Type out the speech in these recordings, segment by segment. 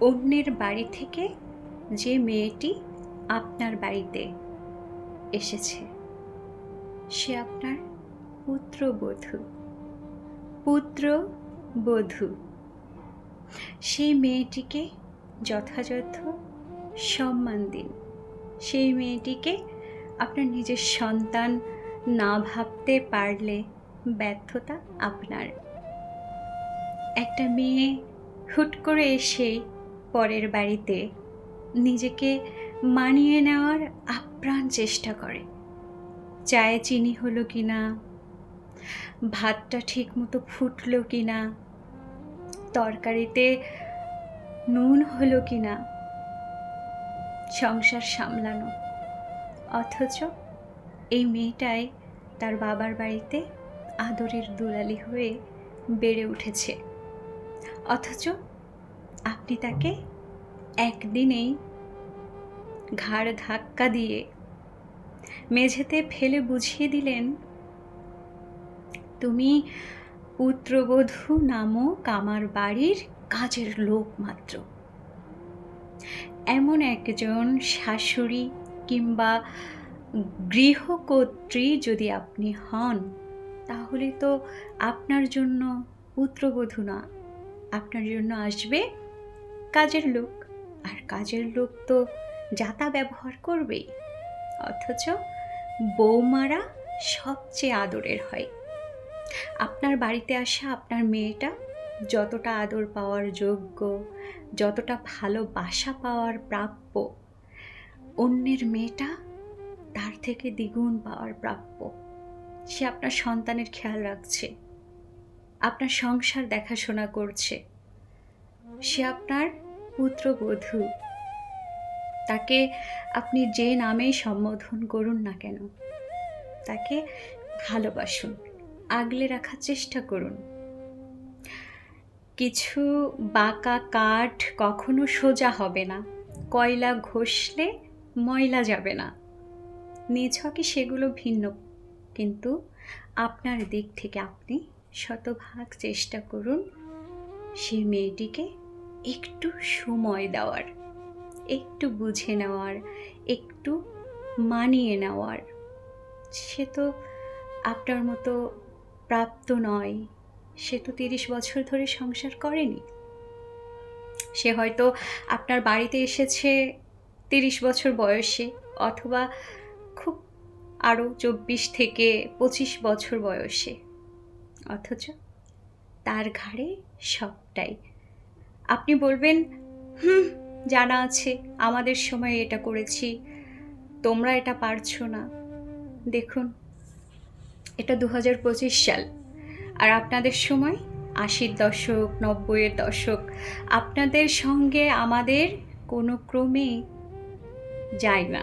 অন্যের বাড়ি থেকে যে মেয়েটি আপনার বাড়িতে এসেছে, সে আপনার পুত্রবধূ। পুত্রবধূ। সেই মেয়েটিকে যথাযথ সম্মান দিন। সেই মেয়েটিকে আপনার নিজের সন্তান না ভাবতে পারলে ব্যর্থতা আপনার। একটা মেয়ে হুট করে এসে পরের বাড়িতে নিজেকে মানিয়ে নেওয়ার আপ্রাণ চেষ্টা করে। চায়ে চিনি হলো কি না ভাতটা ঠিক মতো ফুটলো কি না তরকারিতে নুন হলো কি না সংসার সামলানো। অথচ এই মেয়েটাই তার বাবার বাড়িতে আদরের দুলালি হয়ে বেড়ে উঠেছে। অথচ আপনি তাকে একদিনেই ঘাড় ধাক্কা দিয়ে মেঝেতে ফেলে বুঝিয়ে দিলেন, তুমি পুত্রবধূ নামক আমার বাড়ির কাজের লোক মাত্র। এমন একজন শাশুড়ি কিংবা গৃহকর্ত্রী যদি আপনি হন, তাহলে তো আপনার জন্য পুত্রবধূ না, আপনার জন্য আসবে কাজের লোক। আর কাজের লোক তো যাতা ব্যবহার করবেই। অথচ বৌমারা সবচেয়ে আদরের হয়। আপনার বাড়িতে আসা আপনার মেয়েটা যতটা আদর পাওয়ার যোগ্য, যতটা ভালোবাসা পাওয়ার প্রাপ্য, অন্যের মেয়েটা তার থেকে দ্বিগুণ পাওয়ার প্রাপ্য। সে আপনার সন্তানের খেয়াল রাখছে। আপনার সংসার দেখাশোনা করছে। সে আপনার পুত্রবধূ। তাকে আপনি যে নামেই সম্বোধন করুন না কেন, তাকে ভালোবাসুন, আগলে রাখার চেষ্টা করুন। কিছু বাঁকা কাঠ কখনো সোজা হবে না, কয়লা ঘষলে ময়লা যাবে না। নিছকে সেগুলো ভিন্ন, কিন্তু আপনার দিক থেকে আপনি শতভাগ চেষ্টা করুন সেই মেয়েটিকে একটু সময় দেওয়ার, একটু বুঝে নেওয়ার, একটু মানিয়ে নেওয়ার। সে তো আপনার মতো প্রাপ্ত নয়। সে তো তিরিশ বছর ধরে সংসার করেনি। সে হয়তো আপনার বাড়িতে এসেছে তিরিশ বছর বয়সে অথবা খুব আরও চব্বিশ থেকে পঁচিশ বছর বয়সে। অথচ তার ঘাড়ে সবটাই। আপনি বলবেন, হুম, জানা আছে, আমাদের সময় এটা করেছি। তোমরা এটা পারছ না। দেখুন, এটা দু হাজার পঁচিশ সাল। আর আপনাদের সময়, আশির দশক, নব্বইয়ের দশক, আপনাদের সঙ্গে আমাদের কোনো ক্রমেই যায় না।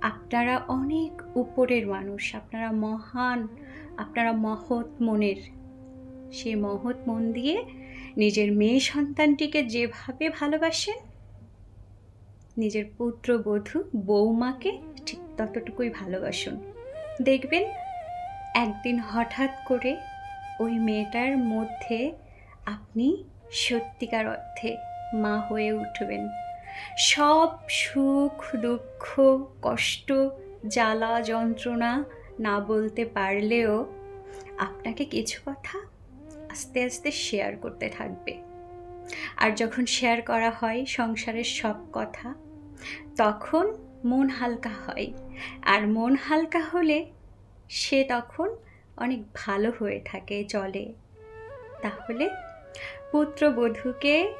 আপনারা অনেক উপরের মানুষ, আপনারা মহান, আপনারা মহৎ মনের। সেই মহৎ মন দিয়ে নিজের মেয়ে সন্তানটিকে যেভাবে ভালোবাসেন নিজের পুত্রবধূ বৌমাকে ঠিক ততটুকুই ভালোবাসুন। দেখবেন একদিন হঠাৎ করে ওই মেয়েটার মধ্যে আপনি সত্যিকার অর্থে মা হয়ে উঠবেন। সব সুখ, দুঃখ, কষ্ট, জ্বালা, যন্ত্রণা না বলতে পারলেও আপনাকে কিছু কথা আস্তে আস্তে শেয়ার করতে থাকবে। আর যখন শেয়ার করা হয় সংসারের সব কথা, তখন মন হালকা হয়। আর মন হালকা হলে সে তখন অনেক ভালো হয়ে থাকে, চলে। তাহলে পুত্রবধূকে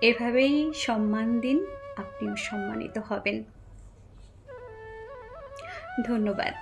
এভাবেই সম্মান দিন, আপনিও সম্মানিত হবেন। ধন্যবাদ।